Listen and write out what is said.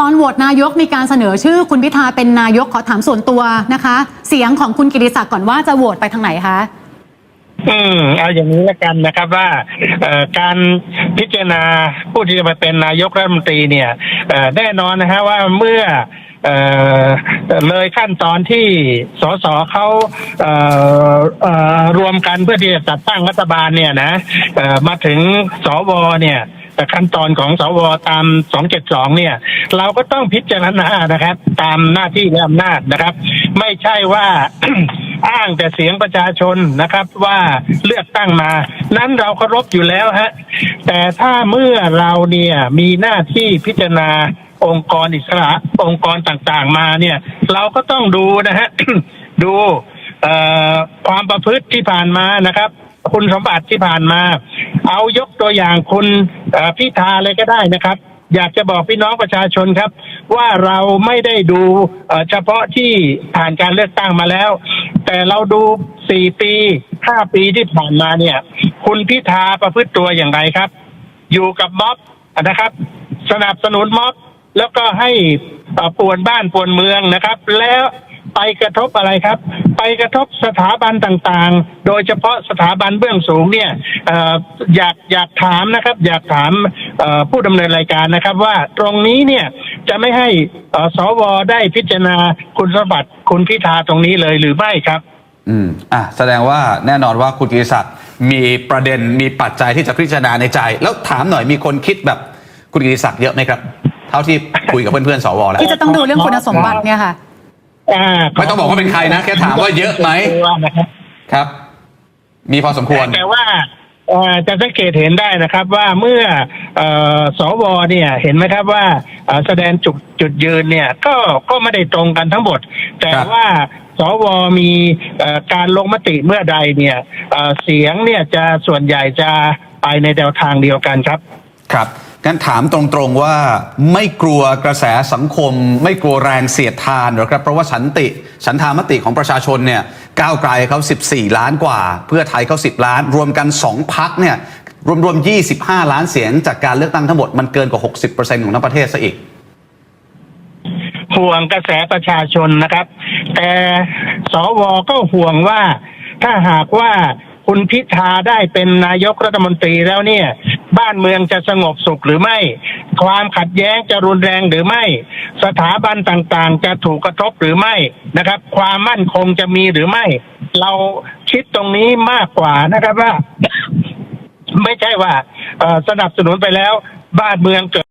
ตอนโหวตนายกมีการเสนอชื่อคุณพิธาเป็นนายกขอถามส่วนตัวนะคะ เสียงของคุณกิติศักดิ์ก่อนว่าจะโหวตไปทางไหนคะอืมเอาอย่างนี้ละกันนะครับว่าการพิจารณาผู้ที่จะมาเป็นนายกรัฐมนตรีเนี่ยแน่นอนนะฮะว่าเมื่อเออเลยขั้นตอนที่สสเขาเอ่อเอ่อรวมกันเพื่อที่จะจัดตั้งรัฐบาลเนี่ยนะเออมาถึงสวเนี่ย ขั้นตอนของสวตาม 272 เนี่ย เราก็ต้องพิจารณานะครับ ตามหน้าที่และอำนาจนะครับ ไม่ใช่ว่า อ้างแต่เสียงประชาชนนะครับ ว่าเลือกตั้งมา นั้นเราเคารพอยู่แล้วฮะแต่ถ้าเมื่อเราเนี่ยมีหน้าที่พิจารณาองค์กรอิสระองค์กรต่างๆมาเนี่ย เราก็ต้องดูนะฮะดูความประพฤติที่ผ่านมานะครับ คุณสมบัติที่ผ่านมา เอายกตัวอย่างคุณ พิธาเลยก็ได้นะครับ อยากจะบอกพี่น้องประชาชนครับ ว่าเราไม่ได้ดูเฉพาะที่ผ่านการเลือกตั้งมาแล้ว แต่เราดูสี่ปีห้าปีที่ผ่านมาเนี่ย คุณพิธาประพฤติตัวอย่างไรครับ อยู่กับม็อบนะครับ สนับสนุนม็อบแล้วก็ให้ป่วนบ้านป่วนเมืองนะครับ แล้ว ไปกระทบอะไรครับ ไปกระทบสถาบันต่างๆ โดยเฉพาะสถาบันเบื้องสูงเนี่ยเอ่ออยากอยากถามนะครับ อยากถามเอ่อผู้ดำเนินรายการนะครับ ว่าตรงนี้เนี่ยจะไม่ให้เอ่อสวได้พิจารณาคุณสมบัติคุณพิธาตรงนี้เลยหรือไม่ครับ อืมอะแสดงว่าแน่นอนว่าคุณกิติศักดิ์มีประเด็นมีปัจจัยที่จะพิจารณาในใจ แล้วถามหน่อยมีคนคิดแบบคุณกิติศักดิ์เยอะไหมครับ เท่าที่คุยกับเพื่อนๆสวแล้วที่จะต้องดูเรื่องคุณสมบัติเนี่ยค่ะ อ่าไม่ต้องบอกว่าเป็นใครนะแค่ถามว่าเยอะไหม นะครับ ครับ มีพอสมควร แต่ว่าเอ่อจะสังเกตเห็นได้นะครับว่าเมื่อเอ่อสวเนี่ยเห็นไหมครับว่าเอ่อแสดงจุดจุดยืนเนี่ยก็ก็ไม่ได้ตรงกันทั้งหมด แต่ครับว่าสวมีเอ่อการลงมติเมื่อใดเนี่ยเอ่อเสียงเนี่ยจะส่วนใหญ่จะไปในแนวทางเดียวกันครับ ครับ งั้นถามตรงๆว่าไม่กลัวกระแสสังคม ไม่กลัวแรงเสียดทานหรอครับเพราะว่าฉันติฉันทามติของประชาชนเนี่ยก้าวไกลเขา 14 ล้านกว่า เพื่อไทยเขา 10 ล้าน รวมกัน 2พักเนี่ยรวมๆ 25 ล้านเสียงจากการเลือกตั้งทั้งหมดมันเกินกว่า 60%ของทั้งประเทศซะอีกห่วงกระแสประชาชนนะครับ แต่สวก็ห่วงว่าถ้าหากว่าคุณพิธาได้เป็นนายกรัฐมนตรีแล้วเนี่ย บ้านเมืองจะสงบสุขหรือไม่ ความขัดแย้งจะรุนแรงหรือไม่ สถาบันต่างๆ จะถูกกระทบหรือไม่นะครับ ความมั่นคงจะมีหรือไม่ เราคิดตรงนี้มากกว่านะครับว่า ไม่ใช่ว่าสนับสนุนไปแล้ว บ้านเมืองเกิด